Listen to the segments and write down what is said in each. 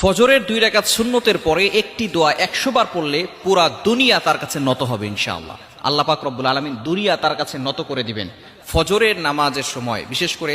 ফজরের দুই রাকাত সুন্নতের পরে একটি দোয়া একশো বার পড়লে পুরা দুনিয়া তার কাছে নত হবে, ইনশাআল্লাহ। আল্লাহ পাক রব্বুল আলমিন দুনিয়া তার কাছে নত করে দিবেন। ফজরের নামাজের সময়, বিশেষ করে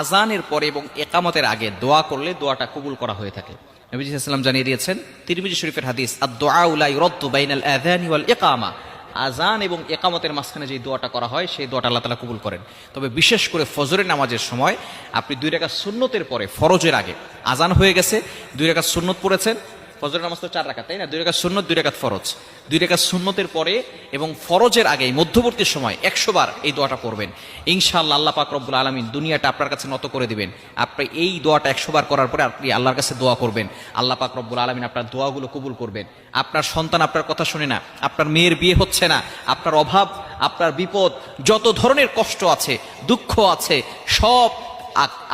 আজানের পরে এবং একামতের আগে দোয়া করলে দোয়াটা কবুল করা হয়ে থাকে। নবীজি সাল্লাম জানিয়ে দিয়েছেন, তিরমিজি শরীফের হাদিস আর দোয়া উলাই রদ্দু বাইনাল আযানি ওয়াল ইকামা। আজান এবং একামতের মাঝখানে যে দোয়াটা করা হয়, সেই দোয়াটা আল্লাহ তালা কবুল করেন। তবে বিশেষ করে ফজরের নামাজের সময় আপনি দুই রেখা সুন্নতের পরে, ফরজের আগে আজান হয়ে গেছে, দুই রেখা সুন্নত পড়েছেন ফজরের নামাজ তো চার রাখা তাই না? দুই রেখা সুন্নত, দুই রেখাত ফরজ। দুই রেখা সুন্নতের পরে এবং ফরজের আগে, মধ্যবর্তী সময় একশো বার এই দোয়াটা করবেন ইনশাআল্লাহ আল্লাহ পাক রব্বুল আলমিন দুনিয়াটা আপনার কাছে নত করে দিবেন। আপনি এই দোয়াটা একশো বার করার পরে আপনি আল্লাহর কাছে দোয়া করবেন। আল্লাহ পাক রব্বুল আলমিন আপনার দোয়াগুলো কবুল করবেন। আপনার সন্তান আপনার কথা শুনে না, আপনার মেয়ের বিয়ে হচ্ছে না, আপনার অভাব, আপনার বিপদ, যত ধরনের কষ্ট আছে, দুঃখ আছে, সব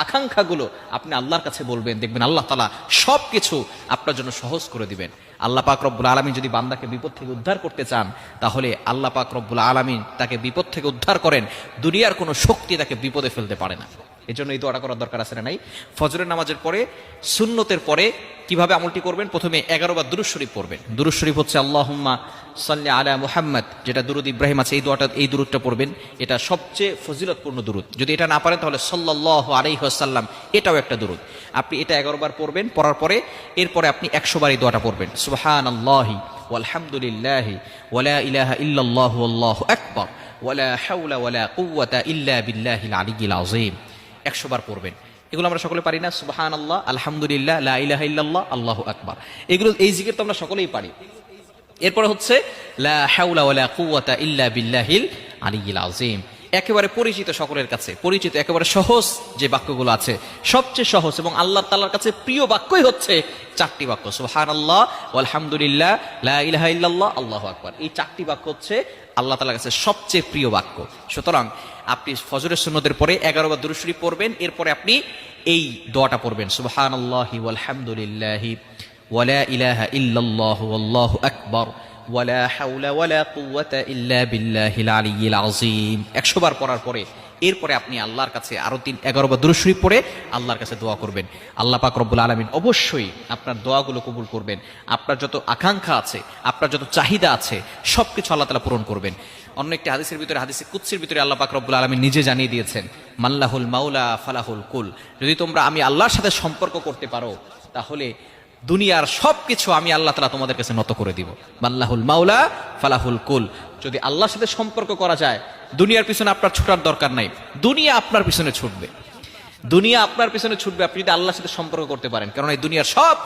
আকাঙ্ক্ষাগুলো আপনি আল্লাহর কাছে বলবেন, দেখবেন আল্লাহ তালা সব কিছু আপনার জন্য সহজ করে দিবেন। আল্লাহ পাক রব্বুল আলমিন যদি বান্দাকে বিপদ থেকে উদ্ধার করতে চান, তাহলে আল্লাহ পাক রব্বুল আলমিন তাকে বিপদ থেকে উদ্ধার করেন। দুনিয়ার কোনো শক্তি তাকে বিপদে ফেলতে পারে না। এই জন্য এই দোয়াটা করার দরকার আছে না নাই? ফজরের নামাজের পরে, সুন্নতের পরে কীভাবে আমলটি করবেন? প্রথমে এগারো বার দুরুজ শরীফ পড়বেন। দুরুজ শরীফ হচ্ছে আল্লাহুম্মা সাল্লি আলা মুহাম্মদ, যেটা দুরুদ ইব্রাহিম আছে, এই দোয়াটা, এই দুরুদটা পড়বেন। এটা সবচেয়ে ফজিলতপূর্ণ দুরুদ। যদি এটা না পারেন, তাহলে সাল্লাহ আলাইহাল্লাম এটাও একটা দুরুদ। আপনি এটা এগারো বার পড়বেন, পড়ার পরে, এরপরে আপনি একশো বার এই দোয়াটা পড়বেন। সুবহান আল্লাহি ওয়ালহামদুলিল্লাহি ওয়ালা ইলাহা ইল্লাল্লাহু আল্লাহু আকবার ওয়ালা হাওলা ওয়ালা কুওয়াতা ইল্লা বিল্লাহিল আলিয়্যিল আযীম। একশো বার পড়বেন। এগুলো আমরা সকলে পারি না। সুবহান আল্লাহ আলহামদুলিল্লাহ, লা ইলাহা ইল্লাল্লাহ, আল্লাহু আকবার। এগুলো এই জিকির তো আমরা সকলেই পারি। এরপরে হচ্ছে, লা ওয়ালা একেবারে পরিচিত সকলের কাছে, পরিচিত একেবারে সহজ যে বাক্যগুলো আছে, সবচেয়ে সহজ এবং আল্লাহ তাল্লার কাছে প্রিয় বাক্যই হচ্ছে চারটি বাক্য। সুবহানাল্লাহ আলহামদুলিল্লাহ লা ইলাহা ইল্লাল্লাহ, আল্লাহু আকবার। এই চারটি বাক্য হচ্ছে আল্লাহ তালার কাছে সবচেয়ে প্রিয় বাক্য। সুতরাং আপনি ফজরের সুন্নতের পরে এগারো বার দুরুশরী পড়বেন, এরপরে আপনি এই দোয়াটা পড়বেন, সুবহানাল্লাহি ওয়ালহামদুলিল্লাহি, ওয়ালা ইলাহা ইল্লাল্লাহু আল্লাহু আকবর, ওয়ালা হাওলা ওয়ালা কুওয়াতা ইল্লা বিল্লাহিল আলিয়্যিল আযীম। 100 বার পড়ার পরে এরপরে আপনি আল্লাহর কাছে আরও তিন, এগারো বার দুরূদ পড়ে আল্লাহর কাছে দোয়া করবেন। আল্লাহ পাক রব্বুল আলামিন অবশ্যই আপনার দোয়াগুলো কবুল করবেন। আপনার যত আকাঙ্ক্ষা আছে, আপনার যত চাহিদা আছে, সবকিছু আল্লাহ তাআলা পূরণ করবেন। অন্য একটি হাদিসের ভিতরে, হাদিসে কুৎসির ভিতরে আল্লাহ পাক রব্বুল আলামিন নিজে জানিয়ে দিয়েছেন মাল্লাহুল মাওলা ফালাহুল কুল। যদি তোমরা আমি আল্লাহর সাথে সম্পর্ক করতে পারো, তাহলে দুনিয়ার সব কিছু আমি আল্লাহ তালা তোমাদের কাছে নত করে দিব। মাল্লাহুল মাওলা ফালাহুল কুল। যদি আল্লাহর সাথে সম্পর্ক করা যায় দুনিয়ার পিছনে আপনার ছুটার দরকার নাই। দুনিয়া আপনার পিছনে ছুটবে। দুনিয়া আপনার পিছনে ছুটবে, আপনি যদি আল্লাহর সাথে সম্পর্ক করতে পারেন কারণ এই দুনিয়ার সব